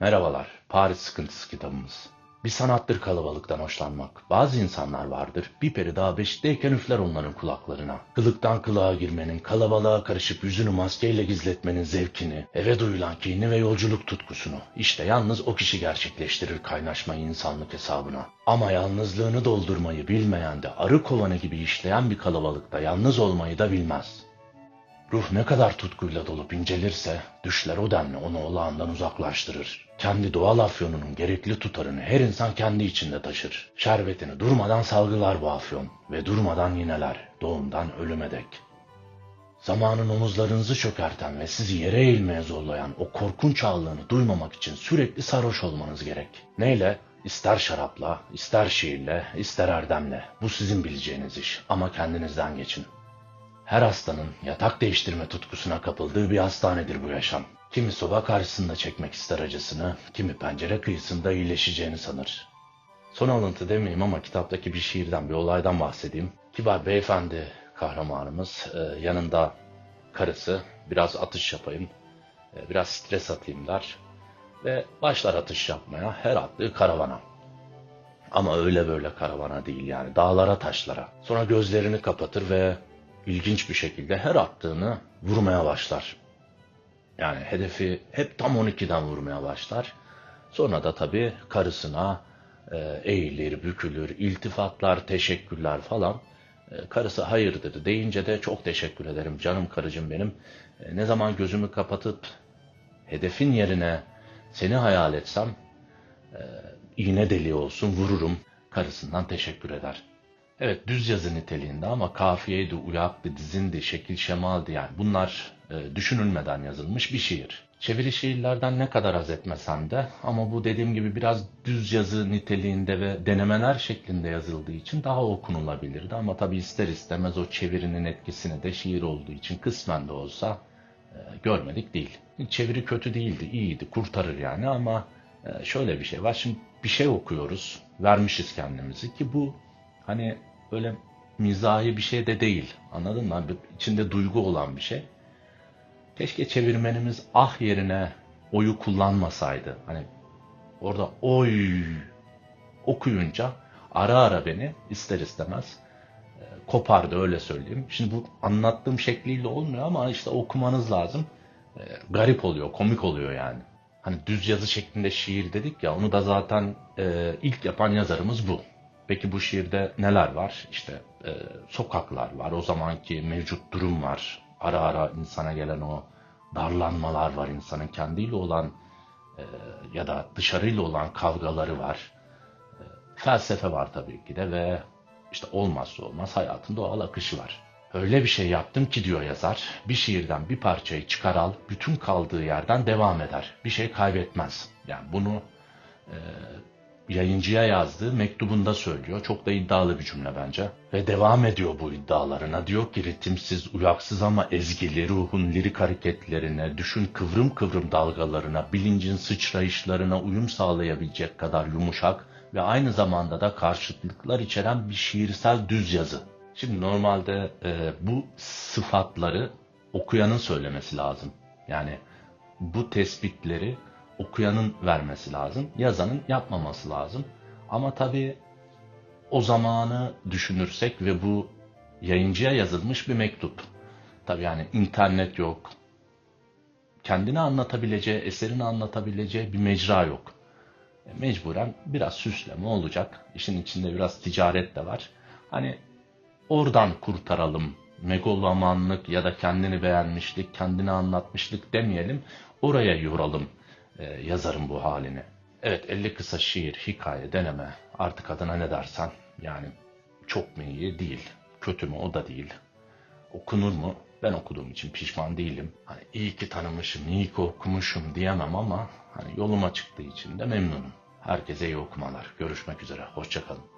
Merhabalar, Paris Sıkıntısı kitabımız. Bir sanattır kalabalıktan hoşlanmak. Bazı insanlar vardır, bir peri daha beşikteyken üfler onların kulaklarına. Kılıktan kılığa girmenin, kalabalığa karışıp yüzünü maskeyle gizletmenin zevkini, eve duyulan kini ve yolculuk tutkusunu. İşte yalnız o kişi gerçekleştirir kaynaşmayı insanlık hesabına. Ama yalnızlığını doldurmayı bilmeyen de arı kovanı gibi işleyen bir kalabalıkta yalnız olmayı da bilmez. Ruh ne kadar tutkuyla dolup incelirse, düşler o denli onu olağandan uzaklaştırır. Kendi doğal afyonunun gerekli tutarını her insan kendi içinde taşır. Şerbetini durmadan salgılar bu afyon ve durmadan yineler, doğumdan ölüme dek. Zamanın omuzlarınızı çökerten ve sizi yere eğilmeye zorlayan o korkunç ağırlığını duymamak için sürekli sarhoş olmanız gerek. Neyle? İster şarapla, ister şiirle, ister erdemle. Bu sizin bileceğiniz iş ama kendinizden geçin. Her hastanın yatak değiştirme tutkusuna kapıldığı bir hastanedir bu yaşam. Kimi soba karşısında çekmek ister acısını, kimi pencere kıyısında iyileşeceğini sanır. Son alıntı demeyeyim ama kitaptaki bir şiirden, bir olaydan bahsedeyim. Kibar beyefendi kahramanımız, e, yanında karısı, biraz atış yapayım, e, biraz stres atayım der. Ve başlar atış yapmaya, her attığı karavana. Ama öyle böyle karavana değil yani, dağlara taşlara. Sonra gözlerini kapatır ve ilginç bir şekilde her attığını vurmaya başlar. Yani hedefi hep tam 12'den vurmaya başlar. Sonra da tabii karısına e, eğilir, bükülür, iltifatlar, teşekkürler falan. E, karısı hayırdır deyince de çok teşekkür ederim canım karıcığım benim. E, ne zaman gözümü kapatıp hedefin yerine seni hayal etsem iğne deliği olsun vururum. Karısından teşekkür eder. Evet düz yazı niteliğinde ama kafiyeydi, uyaktı, dizindi, şekil şemaldi yani bunlar e, düşünülmeden yazılmış bir şiir. Çeviri şiirlerden ne kadar haz etmesem de ama bu dediğim gibi biraz düz yazı niteliğinde ve denemeler şeklinde yazıldığı için daha okunulabilirdi. Ama tabi ister istemez o çevirinin etkisini de şiir olduğu için kısmen de olsa e, görmedik değil. Çeviri kötü değildi, iyiydi, kurtarır yani ama e, şöyle bir şey var. Şimdi bir şey okuyoruz, vermişiz kendimizi ki bu hani böyle mizahi bir şey de değil. Anladın mı? İçinde duygu olan bir şey. Keşke çevirmenimiz ah yerine oyu kullanmasaydı. Hani orada oy okuyunca ara ara beni ister istemez e, kopardı öyle söyleyeyim. Şimdi bu anlattığım şekliyle olmuyor ama işte okumanız lazım. E, garip oluyor, komik oluyor yani. Hani düz yazı şeklinde şiir dedik ya onu da zaten e, ilk yapan yazarımız bu. Peki bu şiirde neler var? İşte e, sokaklar var, o zamanki mevcut durum var. Ara ara insana gelen o darlanmalar var insanın kendiyle olan e, ya da dışarıyla olan kavgaları var. E, felsefe var tabii ki de ve işte olmazsa olmaz hayatın doğal akışı var. Öyle bir şey yaptım ki diyor yazar, bir şiirden bir parçayı çıkar al, bütün kaldığı yerden devam eder. Bir şey kaybetmez. Yani bunu e, yayıncıya yazdığı mektubunda söylüyor. Çok da iddialı bir cümle bence. Ve devam ediyor bu iddialarına. Diyor ki ritimsiz, uyaksız ama ezgili ruhun lirik hareketlerine, düşün kıvrım kıvrım dalgalarına, bilincin sıçrayışlarına uyum sağlayabilecek kadar yumuşak ve aynı zamanda da karşıtlıklar içeren bir şiirsel düz yazı. Şimdi normalde e, bu sıfatları okuyanın söylemesi lazım. Yani bu tespitleri okuyanın vermesi lazım. Yazanın yapmaması lazım. Ama tabii o zamanı düşünürsek ve bu yayıncıya yazılmış bir mektup. Tabii yani internet yok. Kendini anlatabileceği, eserini anlatabileceği bir mecra yok. E, mecburen biraz süsleme olacak. İşin içinde biraz ticaret de var. Hani oradan kurtaralım. Megalomanlık ya da kendini beğenmişlik, kendini anlatmışlık demeyelim. Oraya yoralım e, yazarım bu halini. Evet 50 kısa şiir, hikaye, deneme artık adına ne dersen yani çok mu iyi değil. Kötü mü o da değil. Okunur mu? Ben okuduğum için pişman değilim. Hani iyi ki tanımışım, iyi ki okumuşum diyemem ama hani yoluma çıktığı için de memnunum. Herkese iyi okumalar. Görüşmek üzere. Hoşçakalın.